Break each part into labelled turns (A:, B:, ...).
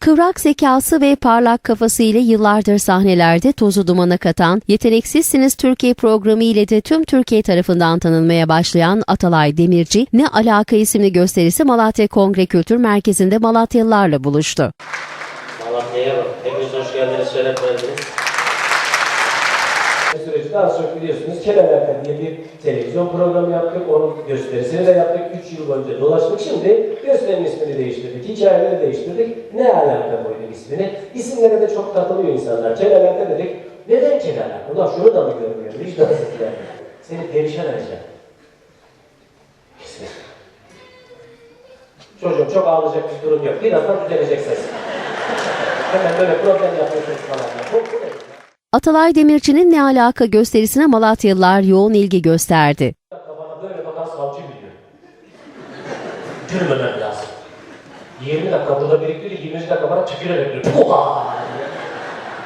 A: Kıvrak zekası ve parlak kafası ile yıllardır sahnelerde tozu dumana katan, Yeteneksizsiniz Türkiye programı ile de tüm Türkiye tarafından tanınmaya başlayan Atalay Demirci, Ne Alaka isimli gösterisi Malatya Kongre Kültür Merkezi'nde Malatyalılarla buluştu.
B: Malatya'ya bak. Hepiniz hoş geldiniz, şeref verdiniz.
C: Daha sonra biliyorsunuz Kenaler'den diye bir televizyon programı yaptık. Onun gösterisini de yaptık. 3 yıl boyunca dolaştık. Şimdi gösterinin ismini değiştirdik. Hikayeleri değiştirdik. Ne alaka koyduk ismini? İsimlere de çok takılıyor insanlar. Kenaler'de dedik. Neden Kenaler? Ulan şunu da mı görmüyor? Vicdansızlar. Seni perişan edeceğim. Çocuğum çok ağlayacak bir durum yok. Birazdan düzelecek ses. Hemen böyle problem yapıyorsunuz falan. Bu, bu ne?
A: Atalay Demirci'nin Ne Alaka gösterisine Malatyalılar yoğun ilgi gösterdi.
C: bana böyle bakan lazım. 20 dakika burada biriktiriyor, 20 dakika bana tükürerek diyor. Puha!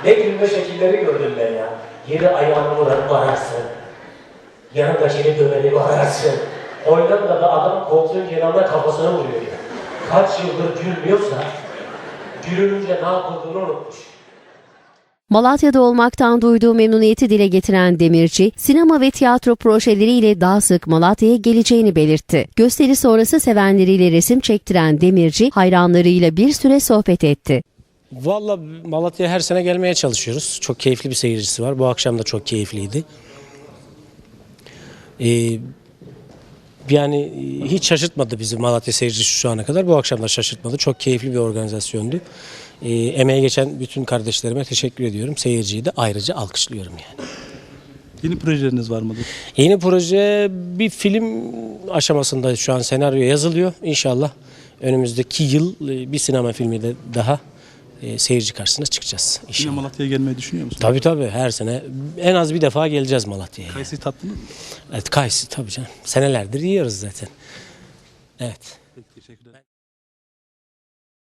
C: Ne gülme şekilleri gördüm ben ya. Yeri ayağını vuran ararsın. Yanındakini döveni ararsın. Hollanda'da adam koltuğun kenarına kafasına vuruyor ya. Kaç yıldır gülmüyorsa, gülününce ne yapıldığını unutmuş.
A: Malatya'da olmaktan duyduğu memnuniyeti dile getiren Demirci, sinema ve tiyatro projeleriyle daha sık Malatya'ya geleceğini belirtti. Gösteri sonrası sevenleriyle resim çektiren Demirci, hayranlarıyla bir süre sohbet etti.
D: Valla Malatya'ya her sene gelmeye çalışıyoruz. Çok keyifli bir seyircisi var. Bu akşam da çok keyifliydi. Ee, yani e, hiç şaşırtmadı bizi Malatya seyircisi şu ana kadar. Bu akşam da şaşırtmadı. Çok keyifli bir organizasyondu. Ee, emeğe geçen bütün kardeşlerime teşekkür ediyorum. Seyirciyi de ayrıca alkışlıyorum yani.
E: Yeni projeleriniz var mıdır?
D: Yeni proje bir film aşamasında şu an senaryo yazılıyor. İnşallah önümüzdeki yıl e, bir sinema filmi de daha e, seyirci karşısına çıkacağız
E: Yine
D: inşallah.
E: Malatya'ya gelmeyi düşünüyor musunuz?
D: Tabii tabii her sene en az bir defa geleceğiz Malatya'ya.
E: Kayısıyı tattınız mı?
D: Evet Kayısı tabii canım. Senelerdir yiyoruz zaten. Evet.
E: Peki, teşekkürler.